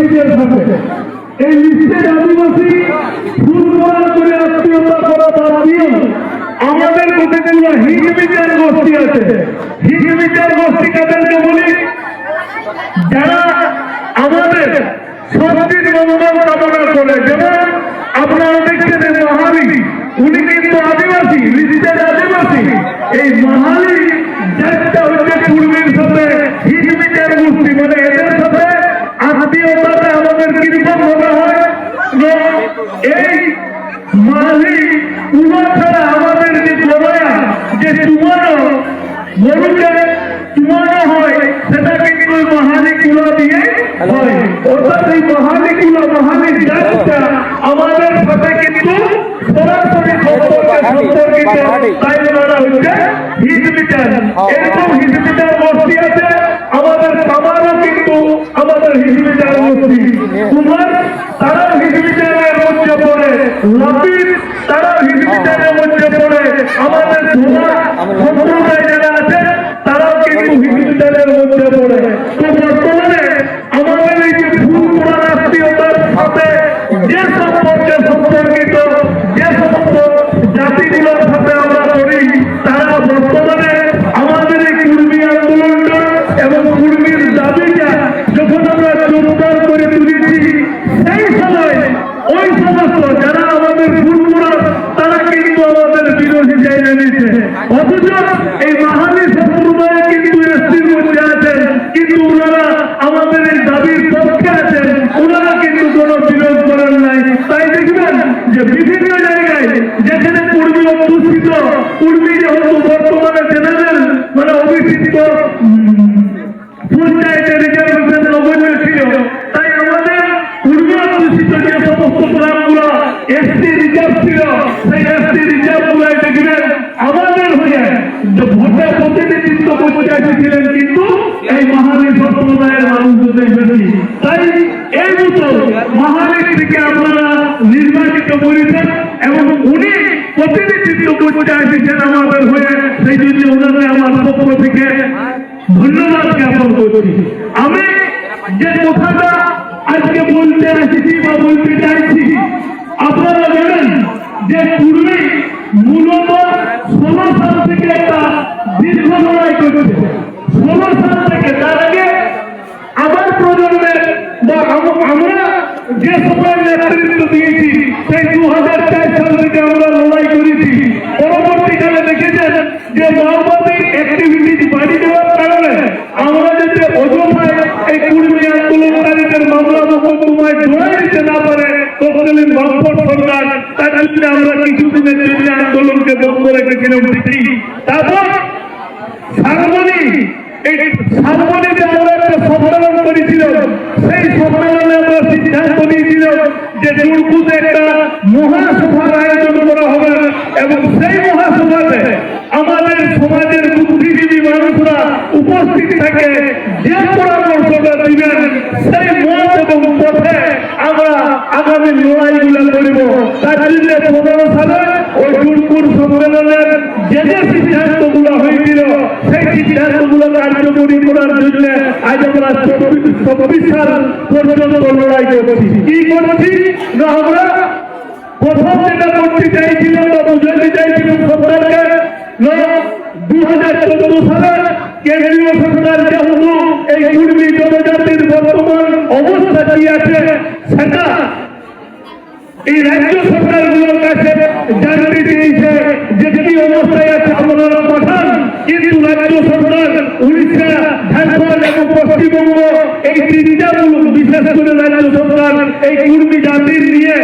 আদিবাসীদের সাথে। এই লিস্টের আদিবাসী ফুল করার করে আত্মীয়তা করা বাদ দিয়েও আমাদের কতগুলো হিগবিচার গোষ্ঠী আছে। হিগবিচার গোষ্ঠী কাদেরকে বলি? যারা আমাদের সত্যির মনোবল কামনা এই মহালি কুলো মহালি আমাদের সাথে কিন্তু সরাসরি সম্পর্কে সম্পর্কিত হচ্ছে এরকম আছে আমাদের কামারও কিন্তু আমাদের হিজবিটার গোষ্ঠী কুমার তারাও হিজবিটারের মধ্যে পড়ে। লাপির তারাও হিজবিটারের মধ্যে পড়ে। আমাদের সময় ওই এসেছেন হয়ে সেই জন্য ওনাদের আমার পক্ষ থেকে ধন্যবাদ জ্ঞাপন করছি। আমি যে কথাটা আজকে বলতে এসেছি বা বলতে চাইছি, আপনারা জানেন যে পূর্বে মূলত সাল থেকে একটা দীর্ঘ লড়াই করেছে ষোলো থেকে তার আগে আমার প্রজন্মের বা আম- আমরা যে সময় নেতৃত্ব দিয়েছি সেই দু হাজার চার সাল থেকে আমরা লড়াই করেছি পরবর্তীকালে দেখেছেন যে মাওবাদী অ্যাক্টিভিটিস বাড়ি দেওয়ার কারণে আমরা যাতে অযথায় এই কুর্মী আন্দোলনকারীদের মামলা মোকদ্দমায় জড়াই দিতে না পারে তৎকালীন বামপট সরকার তার জন্য আমরা কিছুদিনের জন্য আন্দোলনকে বন্ধ রেখেছিলাম ঠিকই তারপর সারমণি এই সারমণিতে আমরা একটা সম্মেলন করেছিলাম সেই সম্মেলনে আমরা সিদ্ধান্ত নিয়েছিলাম যে দুর্গুতে একটা মহাসভার আয়োজন করা হবে এবং সেই মহাসভাতে আমাদের সমাজের বুদ্ধিজীবী মানুষরা উপস্থিত থাকে যে পরামর্শটা দিবেন, সেই মত এবং পথে আমরা আগামী লড়াইগুলো করব। তার জন্য পনেরো সালে ওই দুর্গুর সম্মেলনের যে যে সিদ্ধান্তগুলো হয়েছিল, সেই সিদ্ধান্তগুলো কার্যকরী করার জন্য আজ আমরা সাল পর্যন্ত লড়াই করছি কি করছি? না, আমরা প্রথম যেটা করতে চাইছিলাম বা বুঝাতে চাইছিলাম সরকারকে না দু হাজার চোদ্দ সালে কেন্দ্রীয় সরকার যেহেতু এই কুর্মী জনজাতির বর্তমান অবস্থা কি আছে, সেটা এই রাজ্য সরকারগুলোর কাছে জানতে চেয়েছে যে কি অবস্থায় আছে আপনারা পাঠান কিন্তু রাজ্য সরকার উড়িষ্যা, ঝাড়খণ্ড এবং পশ্চিমবঙ্গ এই তিনটা বিশেষ করে রাজ্য সরকার এই কুর্মী জাতির নিয়ে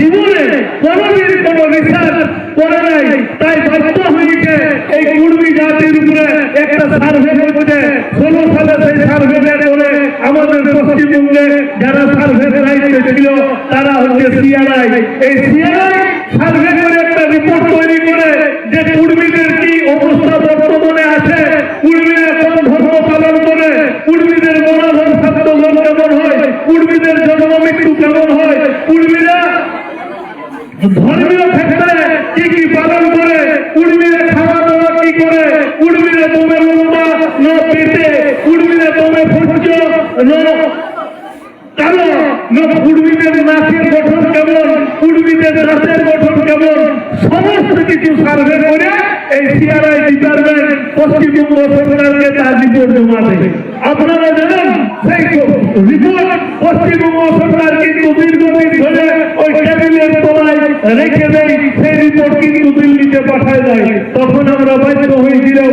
জীবনে কোনোদিন কোনো রিসার্চ করে নাই। তাই বাধ্য হয়েছে এই কুর্মী জাতির উপরে একটা সার্ভে করতে। ষোলো সালে সেই সার্ভে করে আমাদের পশ্চিমবঙ্গে যারা সার্ভে দায়িত্বে ছিল, তারা হচ্ছে সিআরআই। এই সিআরআই সার্ভে করে একটা রিপোর্ট তৈরি করে যে কুর্মীদের কি অবস্থা বর্তমানে আছে কুর্মীরা কোন ধর্ম পালন করে কুর্মীদের মনোধন স্বাস্থ্যগণ কেমন হয় কুর্মীদের জন্ম মৃত্যু কেমন হয় কুর্মীরা ধর্মীয় ক্ষেত্রে কি কি পালন করে কুর্মীরা খাওয়া দাওয়া কি করে কুর্মীরা দমে লম্বা না পেটে কুর্মীরা দমে ভোজ্য না কালো নাচের গঠন কেমন কুর্মীদের নাচের গঠন কেমন সমস্ত কিছু সার্ভে করে এই সিআরআই ডিপার্টমেন্ট পশ্চিমবঙ্গ সরকারকে তার রিপোর্ট জমা দেবে আপনারা জানেন, সেই রিপোর্ট পশ্চিমবঙ্গ সরকার কিন্তু দীর্ঘদিন ধরে ওই টেবিলের তলায় রেখে দেয়। সেই রিপোর্ট কিন্তু দিল্লিতে পাঠায় দেয়। তখন আমরা বাধ্য হয়েছিলাম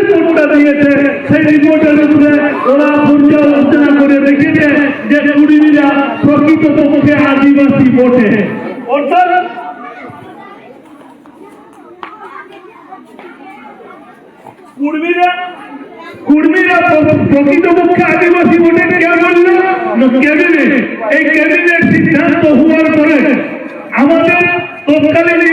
দিয়েছে সেই রিপোর্টের উপরে ওরা পর্যালোচনা করে দেখেছে যে কুড়িরা প্রকৃত পক্ষে আদিবাসী অর্থাৎ ভোটে পরে আমাদের তৎকালীন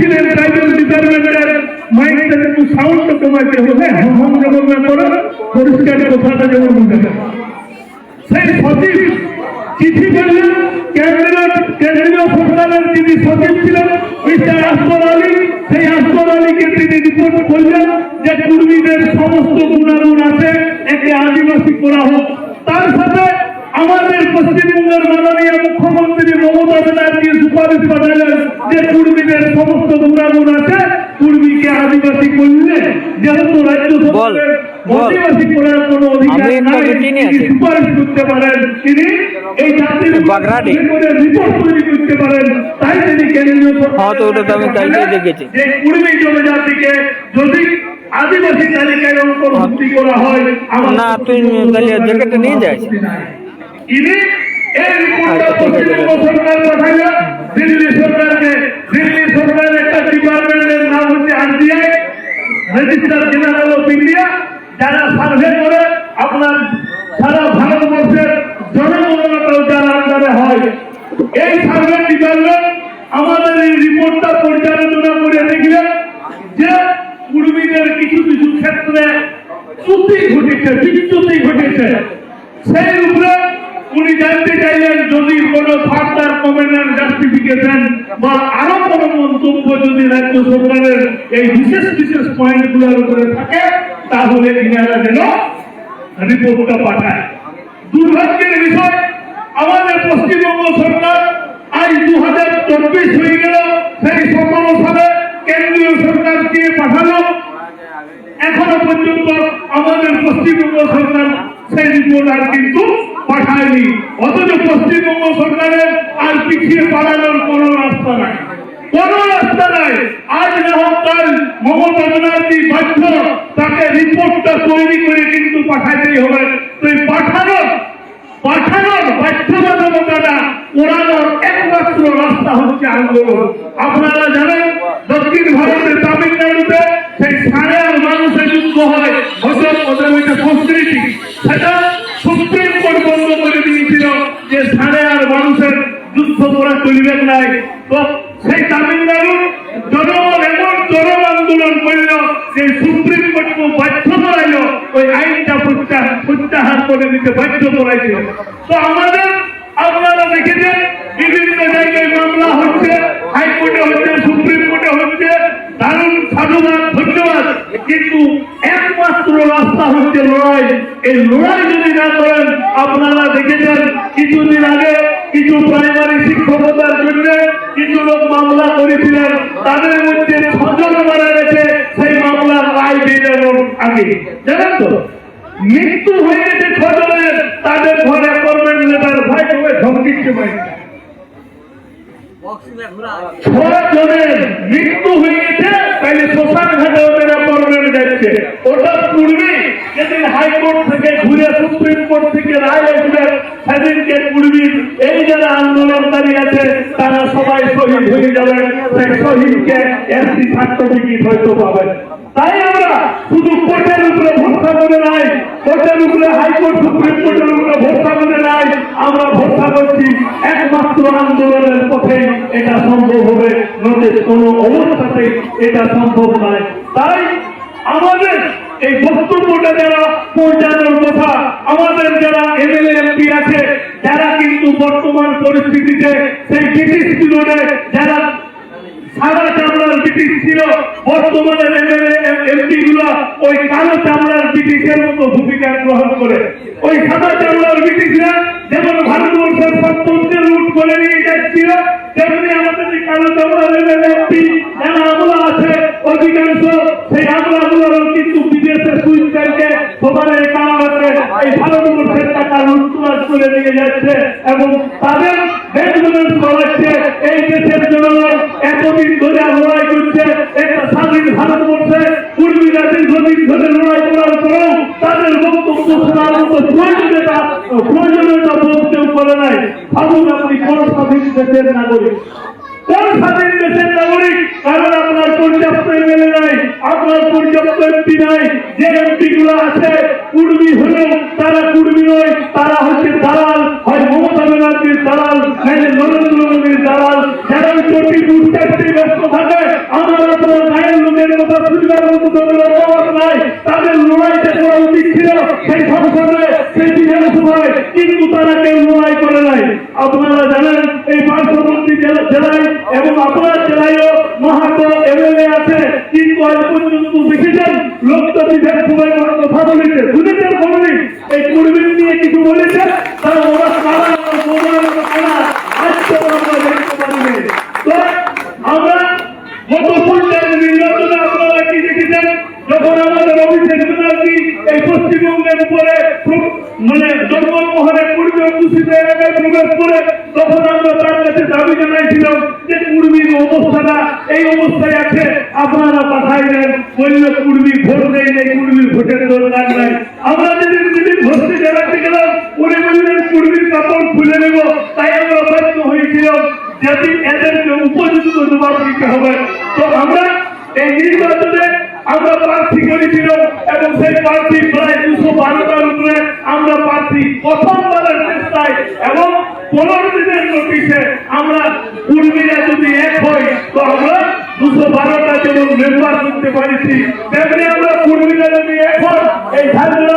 ছিলেন ট্রাইবাল ডিপার্টমেন্টের মাইন্ডটা একটু সাউন্ড কমাতে হবে হম যেমন না করে, পরিষ্কার কথাটা যেমন বুঝতে সেই সচিব চিঠি করলেন কেন্দ্রীয় কেন্দ্রীয় সরকারের যিনি সচিব ছিলেন, মিস্টার আসফর আলী। সেই আসফর আলীকে তিনি রিপোর্ট করলেন যে কুর্মীদের সমস্ত গুণাগুণ আছে, একে আদিবাসী করা হোক। তার সাথে আমাদের পশ্চিমবঙ্গের মাননীয় মুখ্যমন্ত্রী মমতা ব্যানার্জি সুপারিশ পাঠালেন যে কুর্মীদের সমস্ত গুণাগুণ আছে কুর্মীকে আদিবাসী করলে যেহেতু রাজ্য সরকারের আদিবাসী করার কোনো অধিকার নাই তিনি সুপারিশ করতে পারেন তিনি এই জাতির। রিপোর্ট তৈরি করতে পারেন তাই তিনি কেন্দ্রীয় হ্যাঁ। যে কুর্মী জনজাতিকে যদি আদিবাসী তালিকায় অন্তর্ভুক্তি করা হয় না, তুই তাহলে জ্যাকেটটা নিয়ে যাস। ইনি এই রিপোর্টটা আচ্ছা, পশ্চিমবঙ্গ সরকার পাঠাইল দিল্লি সরকারকে দিল্লি সরকারের একটা ডিপার্টমেন্টের নাম হচ্ছে RBI register general of India যারা সার্ভে করে, আপনার সারা ভারতবর্ষের জনগণনাটাও যার আন্ডারে হয়, এই সার্ভে ডিপার্টমেন্ট আমাদের এই রিপোর্টটা পর্যালোচনা করে দেখলেন যে কুর্মীদের কিছু কিছু ক্ষেত্রে ত্রুটি ঘটেছে, বিচ্যুতি ঘটেছে। সেই উপরে উনি জানতে চাইলেন যদি কোনো ফার্দার কমেন্ট জাস্টিফিকেশন বা আরও কোনো মন্তব্য যদি রাজ্য সরকারের এই বিশেষ বিশেষ পয়েন্টগুলোর উপরে থাকে, তাহলে ইনারা যেন রিপোর্টটা পাঠায়। দুর্ভাগ্যের বিষয়, আমাদের পশ্চিমবঙ্গ সরকার আজ দু হাজার চব্বিশ হয়ে গেল, সেই সতেরো সালে কেন্দ্রীয় সরকারকে পাঠালো। এখনও পর্যন্ত আমাদের পশ্চিমবঙ্গ সরকার সেই রিপোর্ট আর কিন্তু পাঠায়নি। অথচ পশ্চিমবঙ্গ সরকারের আর পিছিয়ে পালানোর কোন রাস্তা নাই। কোন রাস্তা নাই। আজ না কাল মমতা ব্যানার্জি বাধ্য তাকে রিপোর্টটা তৈরি করে কিন্তু পাঠাতেই হবে। তো এই পাঠানোর বাধ্যবাধকতাটা ওড়ানোর একমাত্র রাস্তা হচ্ছে আন্দোলন। আপনারা জানেন, দক্ষিণ ভারতের তামিলনাড়ুতে সেই সাড়ে মানুষের যুদ্ধ হয় হজম ওদের সংস্কৃতি। সেটা যুদ্ধ করা নাই। তো সেই তামিলনাড়ু জনগণ এমন চরম আন্দোলন করল যে সুপ্রিম কোর্টকে বাধ্য করাইল, ওই আইনটা প্রত্যাহার করে দিতে বাধ্য করাইছিল তো আমাদের, আপনারা দেখেছেন, বিভিন্ন জায়গায় মামলা হচ্ছে, হাইকোর্টে হচ্ছে, সুপ্রিম কোর্টে হচ্ছে। দারুণ সাধুবাদ, ধন্যবাদ। কিন্তু একমাত্র রাস্তা হচ্ছে লড়াই। এই লড়াই যদি না করেন, আপনারা দেখেছেন, কিছুদিন আগে কিছু প্রাইমারি শিক্ষকতার জন্য কিছু লোক মামলা করেছিলেন। তাদের মধ্যে ছজন মারা গেছে, সেই মামলার রায় দিয়ে দেন আগে জানেন তো? মৃত্যু হয়ে গেছে ছজনের, তাদের ঘরে করবেন নেতার ভাই হবে ভাই। মৃত্যু হয়ে গেছে তাইলে শ্মশান ঘাটে ওদের অ্যাপয়েন্টমেন্ট যাচ্ছে। ওটা পূর্বে যেদিন হাইকোর্ট থেকে ঘুরে সুপ্রিম কোর্ট থেকে রায় আসবে সেদিনকে পূর্বীর এই যারা আন্দোলনকারী আছে তারা সবাই শহীদ হয়ে যাবেন। সেই শহীদকে এসটি সার্টিফিকেট হয়তো পাবেন। তাই আমরা শুধু কোর্টের উপরে ভরসা করে নাই, কোর্টের উপরে হাইকোর্ট, সুপ্রিম কোর্টের উপরে ভরসা করে নাই, আমরা ভরসা করছি একমাত্র আন্দোলনের পথে এটা সম্ভব হবে নদীর কোন অবস্থাতেই এটা সম্ভব নয়। তাই আমাদের এই বক্তব্যটা যারা পৌঁছানোর কথা, আমাদের যারা এমএলএ, এমপি আছে, যারা কিন্তু বর্তমান পরিস্থিতিতে সেই ব্রিটিশ পিরিয়ডে যারা সাদা চামড়ার ব্রিটিশ ছিল, বর্তমানে এমপি গুলা ওই কালো চামড়ার ব্রিটিশের মতো ভূমিকা গ্রহণ করে। ওই সাদা চামড়ার ব্রিটিশরা যেমন ভারতবর্ষের সম্পত্তি লুট করে নিয়ে যাচ্ছিল তেমনি আমাদের যে কালো চামড়ার ব্যক্তি যারা আমলা আছে, অধিকাংশ সেই আমলাগুলোর কিন্তু বিদেশে সুইচ ব্যাংকে সবার এই ভারতবর্ষের টাকা লুটতরাজ করে নিয়ে যাচ্ছে এবং তাদের এই দেশের জন্য এতদিন ধরে লড়াই করছে স্বাধীন ভারতবর্ষে কর্মীরা দীর্ঘদিন ধরে লড়াই করার পরেও তাদের বক্তব্য শোনার মতো প্রয়োজনীয়তা প্রয়োজনীয়তা বোধ কেউ করে নাই। ভাবুন আপনি কোন স্বাধীন দেশের নাগরিক। কোন স্বাধীন দেশের নাগরিক? কারণ আপনার পর্যাপ্ত এমএলএ নাই, আপনার পর্যাপ্ত এমপি নাই, যে এমপি গুলো আছে কুর্মী হলেও তারা কুর্মী নয়, তারা হচ্ছে দালাল। হয় মমতা ব্যানার্জির দালাল নরেন্দ্র মোদীর দালাল? যারা চটি দুষ্টাটি ব্যস্ত থাকে, আমরা এই পার্শ্ববর্তী জেলা- জেলায় আছে। কিন্তু আজ দেখেছেন লোকটা বিধানসভায় কথা বলেছে শুনেছেন খবরে। এই নিয়ে কিছু বলেছে তারা ওরা কারা প্রমাণ কারা আজকে আমরা দেখতে পারিনি তো আমরা গত পর্যায়ের নির্বাচনে আপনারা কি দেখেছেন যখন আমাদের অভিষেক ব্যানার্জি এই পশ্চিমবঙ্গের উপরে প্র- মানে পূর্বে এলাকায় প্রবেশ করে তখন আমরা তার কাছে দাবি জানাইছিলাম যে অবস্থাটা এই অবস্থায় আছে। আপনারা পাঠাইলেন, বললে পূর্বী ভোট দেয় নেই ভোটের দরকার নাই। আমরা যেদিন ভর্তি জানাতে গেলাম, উনি বললেন কাপড় খুলে নেব। তাই আমরা ব্যস্ত হয়েছিলাম যেদিন এদেরকে উপযুক্ত জবাব দিতে হবে। তো আমরা এই নির্বাচনে আমরা প্রার্থী করেছিল এবং সেই প্রার্থী প্রায় দুশো বারোটার উপরে আমরা প্রার্থী প্রথমবারের চেষ্টায় এবং পনেরো দিনের নোটিশে আমরা কর্মীরা যদি এক হই তো আমরা দুশো বারোটা যেমন মেম্বার করতে পারিছি। তেমনি আমরা কর্মীরা যদি এক হই এই ঝাড়খণ্ড